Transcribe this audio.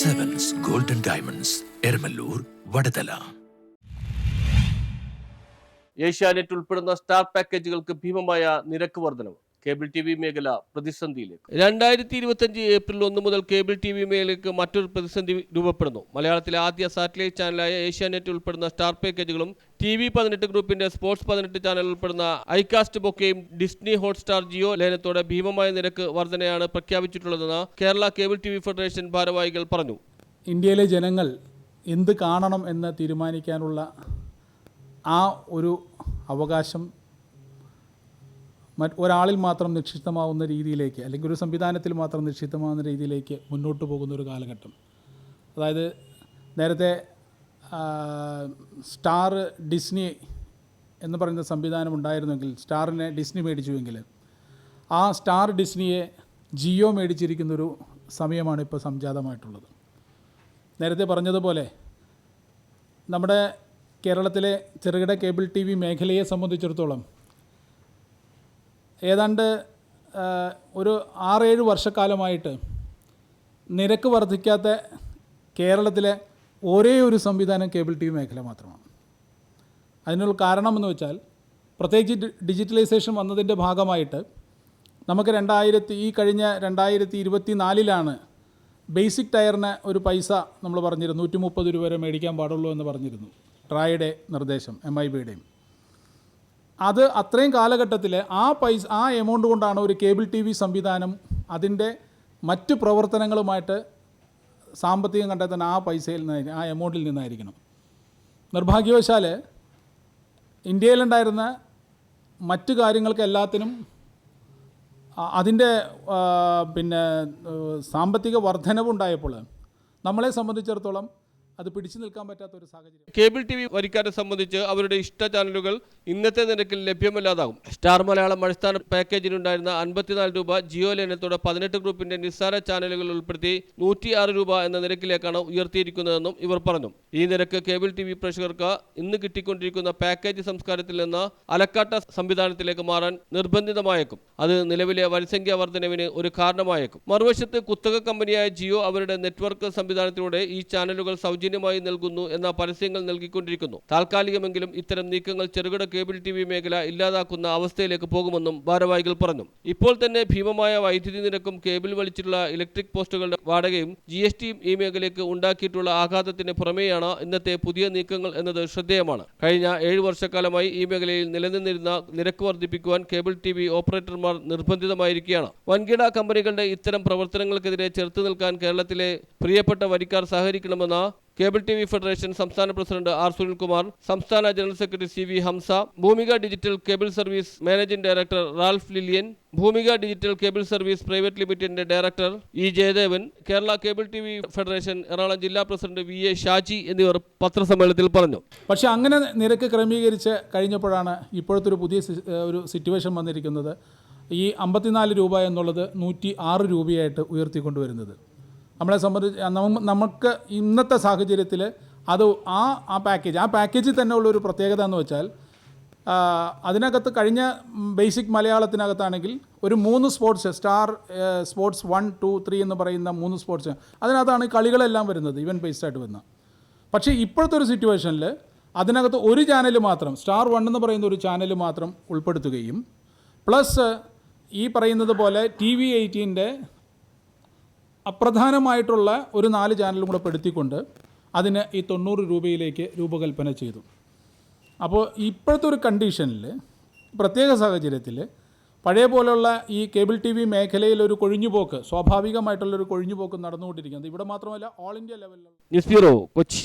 Sevens golden diamonds Eramalloor Vadathala Asianet ഉൾപ്പെടുന്ന star പാക്കേജുകൾക്ക് ഭീമമായ നിരക്ക് വർധനവ്. കേബിൾ ടി വി മേഖല പ്രതിസന്ധിയിലേക്ക്. രണ്ടായിരത്തി ഇരുപത്തിയഞ്ച് ഏപ്രിൽ ഒന്ന് മുതൽ കേബിൾ ടി വി മേഖലയ്ക്ക് മറ്റൊരു പ്രതിസന്ധി രൂപപ്പെടുന്നു. മലയാളത്തിലെ ആദ്യ സാറ്റലൈറ്റ് ചാനലായ ഏഷ്യാനെറ്റ് ഉൾപ്പെടുന്ന സ്റ്റാർ പാക്കേജുകളും ടി വി പതിനെട്ട് ഗ്രൂപ്പിന്റെ സ്പോർട്സ് പതിനെട്ട് ചാനൽ ഉൾപ്പെടുന്ന ഐകാസ്റ്റ് ബൊക്കെയും ഡിസ്നി ഹോട്ട്സ്റ്റാർ ജിയോ ലയനത്തോടെ ഭീമമായ നിരക്ക് വർധനയാണ് പ്രഖ്യാപിച്ചിട്ടുള്ളതെന്ന് Kerala cable T V federation ഭാരവാഹികൾ പറഞ്ഞു. ഇന്ത്യയിലെ ജനങ്ങൾ എന്ത് കാണണം എന്ന് തീരുമാനിക്കാനുള്ള ആ ഒരു അവകാശം മറ്റ് ഒരാളിൽ മാത്രം നിക്ഷിപ്തമാവുന്ന രീതിയിലേക്ക് അല്ലെങ്കിൽ ഒരു സംവിധാനത്തിൽ മാത്രം നിക്ഷിപ്തമാവുന്ന രീതിയിലേക്ക് മുന്നോട്ട് പോകുന്ന ഒരു കാലഘട്ടം. അതായത് നേരത്തെ സ്റ്റാർ ഡിസ്നി എന്ന് പറയുന്ന സംവിധാനം ഉണ്ടായിരുന്നെങ്കിൽ സ്റ്റാറിനെ ഡിസ്നി മേടിച്ചുവെങ്കിൽ ആ സ്റ്റാർ ഡിസ്നിയെ ജിയോ മേടിച്ചിരിക്കുന്നൊരു സമയമാണ് ഇപ്പോൾ സംജാതമായിട്ടുള്ളത്. നേരത്തെ പറഞ്ഞതുപോലെ നമ്മുടെ കേരളത്തിലെ ചെറുകിട കേബിൾ ടി വി മേഖലയെ സംബന്ധിച്ചിടത്തോളം ഏതാണ്ട് ഒരു ആറേഴ് വർഷക്കാലമായിട്ട് നിരക്ക് വർദ്ധിക്കാത്ത കേരളത്തിലെ ഒരേ ഒരു സംവിധാനം കേബിൾ ടി വി മേഖല മാത്രമാണ്. അതിനുള്ള കാരണമെന്ന് വെച്ചാൽ പ്രത്യേകിച്ച് ഡിജിറ്റലൈസേഷൻ വന്നതിന്റെ ഭാഗമായിട്ട് നമുക്ക് രണ്ടായിരത്തി ഈ കഴിഞ്ഞ രണ്ടായിരത്തി ഇരുപത്തി നാലിലാണ് ബേസിക് ടയറിന് ഒരു പൈസ നമ്മൾ പറഞ്ഞിരുന്നു നൂറ്റി മുപ്പത് രൂപ വരെ മേടിക്കാൻ പാടുള്ളൂ എന്ന് പറഞ്ഞിരുന്നു. ട്രായുടെ നിർദ്ദേശം എം ഐ ബിയുടെയും അത് അത്രയും കാലഘട്ടത്തിൽ ആ പൈസ ആ എമൗണ്ട് കൊണ്ടാണ് ഒരു കേബിൾ ടി വി സംവിധാനം അതിന്റെ മറ്റ് പ്രവർത്തനങ്ങളുമായിട്ട് സാമ്പത്തികം കണ്ടെത്താൻ ആ പൈസയിൽ നിന്ന് ആ എമൗണ്ടിൽ നിന്നായിരിക്കണം. നിർഭാഗ്യവശാൽ ഇന്ത്യയിലുണ്ടായിരുന്ന മറ്റു കാര്യങ്ങൾക്ക് എല്ലാത്തിനും അതിന്റെ പിന്നെ സാമ്പത്തിക വർധനവുണ്ടായപ്പോൾ നമ്മളെ സംബന്ധിച്ചിടത്തോളം അത് പിടിച്ചു നിൽക്കാൻ പറ്റാത്ത ഒരു സാഹചര്യം. കേബിൾ ടി വി വരിക്കാരെ സംബന്ധിച്ച് അവരുടെ ഇഷ്ട ചാനലുകൾ ഇന്നത്തെ നിരക്കിൽ ലഭ്യമല്ലാതാകും. സ്റ്റാർ മലയാളം അടിസ്ഥാന പാക്കേജിനുണ്ടായിരുന്ന അൻപത്തിനാല് രൂപ ജിയോ ലയനത്തോടെ പതിനെട്ട് ഗ്രൂപ്പിന്റെ നിസ്സാര ചാനലുകൾ ഉൾപ്പെടുത്തി നൂറ്റിയാറ് രൂപ എന്ന നിരക്കിലേക്കാണ് ഉയർത്തിയിരിക്കുന്നതെന്നും ഇവർ പറഞ്ഞു. ഈ നിരക്ക് കേബിൾ ടി വി പ്രേക്ഷകർക്ക് ഇന്ന് കിട്ടിക്കൊണ്ടിരിക്കുന്ന പാക്കേജ് സംസ്കാരത്തിൽ നിന്ന് അലക്കാട്ട സംവിധാനത്തിലേക്ക് മാറാൻ നിർബന്ധിതമായേക്കും. അത് നിലവിലെ വൻസംഖ്യാ വർധനവിന് ഒരു കാരണമായേക്കും. മറുവശത്ത് കുത്തക കമ്പനിയായ ജിയോ അവരുടെ നെറ്റ്വർക്ക് സംവിധാനത്തിലൂടെ ഈ ചാനലുകൾ സൗജന്യമായി നൽകുന്നു എന്ന പരസ്യങ്ങൾ നൽകിക്കൊണ്ടിരിക്കുന്നു. താൽക്കാലികമെങ്കിലും ഇത്തരം നീക്കങ്ങൾ ചെറുകിട കേബിൾ ടി വി മേഖല ഇല്ലാതാക്കുന്ന അവസ്ഥയിലേക്ക് പോകുമെന്നും ഭാരവാഹികൾ പറഞ്ഞു. ഇപ്പോൾ തന്നെ ഭീമമായ വൈദ്യുതി നിരക്കും കേബിൾ വലിച്ചിട്ടുള്ള ഇലക്ട്രിക് പോസ്റ്റുകളുടെ വാടകയും ജി എസ് ടിയും ഈ മേഖലയ്ക്ക് ഉണ്ടാക്കിയിട്ടുള്ള ആഘാതത്തിന് പുറമെയാണ് ഇന്നത്തെ പുതിയ നീക്കങ്ങൾ എന്നത് ശ്രദ്ധേയമാണ്. കഴിഞ്ഞ ഏഴ് വർഷക്കാലമായി ഈ മേഖലയിൽ നിലനിന്നിരുന്ന നിരക്ക് വർദ്ധിപ്പിക്കുവാൻ കേബിൾ ടി വി ഓപ്പറേറ്റർമാർ നിർബന്ധിതമായിരിക്കുകയാണ്. വൻകിട കമ്പനികളുടെ ഇത്തരം പ്രവർത്തനങ്ങൾക്കെതിരെ ചെറുത്തു നിൽക്കാൻ കേരളത്തിലെ പ്രിയപ്പെട്ട വരിക്കാർ സഹകരിക്കണമെന്ന കേബിൾ ടി വി ഫെഡറേഷൻ സംസ്ഥാന പ്രസിഡന്റ് ആർ സുനിൽകുമാർ സംസ്ഥാന general secretary C V Hamsa Bhoomika digital cable service managing director Ralph Lillian Bhoomika digital cable service private ലിമിറ്റഡിന്റെ director E Jayadevan Kerala cable T V federation Ernakulam ജില്ലാ president V A Shaji എന്നിവർ പത്രസമ്മേളനത്തിൽ പറഞ്ഞു. പക്ഷെ അങ്ങനെ നിരക്ക് ക്രമീകരിച്ച് കഴിഞ്ഞപ്പോഴാണ് ഇപ്പോഴത്തെ ഒരു പുതിയ ഒരു സിറ്റുവേഷൻ വന്നിരിക്കുന്നത്. ഈ അമ്പത്തിനാല് രൂപ എന്നുള്ളത് നൂറ്റി ആറ് രൂപയായിട്ട് ഉയർത്തിക്കൊണ്ടുവരുന്നത്. നമ്മളെ സംബന്ധിച്ച് നമുക്ക് ഇന്നത്തെ സാഹചര്യത്തിൽ അത് ആ ആ പാക്കേജ് ആ പാക്കേജിൽ തന്നെ ഉള്ളൊരു പ്രത്യേകത എന്ന് വെച്ചാൽ അതിനകത്ത് കഴിഞ്ഞ ബേസിക് മലയാളത്തിനകത്താണെങ്കിൽ ഒരു മൂന്ന് sports star sports one two three എന്ന് പറയുന്ന മൂന്ന് സ്പോർട്സ് അതിനകത്താണ് കളികളെല്ലാം വരുന്നത് ഇവൻ ബേസ്ഡ് ആയിട്ട് വരുന്നത്. പക്ഷേ ഇപ്പോഴത്തെ ഒരു സിറ്റുവേഷനിൽ അതിനകത്ത് ഒരു ചാനൽ മാത്രം സ്റ്റാർ വൺ എന്ന് പറയുന്ന ഒരു ചാനൽ മാത്രം ഉൾപ്പെടുത്തുകയും പ്ലസ് ഈ പറയുന്നത് പോലെ ടി വി എയ്റ്റീന്റെ അപ്രധാനമായിട്ടുള്ള ഒരു നാല് ചാനലും കൂടെ പെടുത്തിക്കൊണ്ട് അതിന് ഈ തൊണ്ണൂറ് രൂപയിലേക്ക് രൂപകൽപ്പന ചെയ്തു. അപ്പോൾ ഇപ്പോഴത്തെ ഒരു കണ്ടീഷനിൽ പ്രത്യേക സാഹചര്യത്തിൽ പഴയ പോലെയുള്ള ഈ കേബിൾ ടി വി മേഖലയിൽ ഒരു കൊഴിഞ്ഞുപോക്ക് സ്വാഭാവികമായിട്ടുള്ളൊരു കൊഴിഞ്ഞുപോക്ക് നടന്നുകൊണ്ടിരിക്കുന്നത് ഇവിടെ മാത്രമല്ല ഓൾ ഇന്ത്യ ലെവലിൽ ന്യൂസ് ബ്യൂറോ കൊച്ചി.